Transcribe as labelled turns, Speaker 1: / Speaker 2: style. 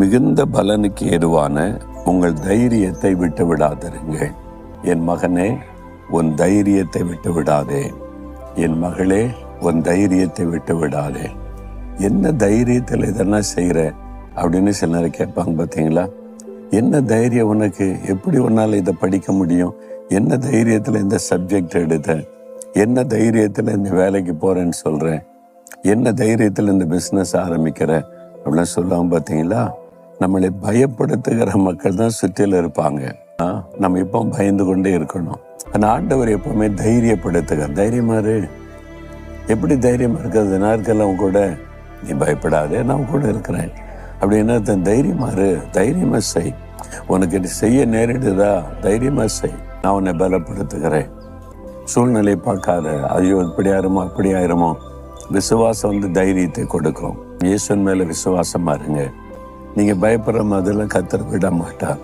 Speaker 1: மிகுந்த பலனுக்கு ஏதுவான உங்கள் தைரியத்தை விட்டு விடாதிருங்கள் என் மகனே உன் தைரியத்தை விட்டு விடாதே என் மகளே உன் தைரியத்தை விட்டு விடாதே என்ன தைரியத்தில் இதெல்லாம் செய்கிற? அப்படின்னு சில நேரம் கேட்பாங்க பார்த்தீங்களா? என்ன தைரியம் உனக்கு? எப்படி உன்னால் இதை படிக்க முடியும்? என்ன தைரியத்தில் இந்த சப்ஜெக்ட் எடுத்த? என்ன தைரியத்தில் இந்த வேலைக்கு போகிறேன்னு சொல்கிறேன் என்ன தைரியத்தில் இந்த பிஸ்னஸ் ஆரம்பிக்கிற? அப்படின்னு சொல்லுவாங்க பார்த்தீங்களா? நம்மளை பயப்படுத்துகிற மக்கள் தான் சுற்றில இருப்பாங்க. ஆ, நம்ம இப்போ பயந்து கொண்டே இருக்கணும். அந்த ஆண்டவர் எப்பவுமே தைரியப்படுத்துக தைரியமா இரு. எப்படி தைரியமா இருக்கிறது? நான் இருக்கெல்லாம் கூட. நீ பயப்படாதே நான் கூட இருக்கிறேன். அப்படின்னா தன் தைரியமா இரு. தைரியமா செய். உனக்கு செய்ய நேரிடுதா? தைரியமா செய். நான் உன்னை பலப்படுத்துகிறேன். சூழ்நிலை பார்க்காத. ஐயோ இப்படி ஆயிருமோ அப்படி ஆயிருமோ. விசுவாசம் வந்து தைரியத்தை கொடுக்கும். இயேசுவின் மேல விசுவாசமா இருங்க. நீங்க பயப்படுற மாதிரிலாம் கத்தர் விட மாட்டார்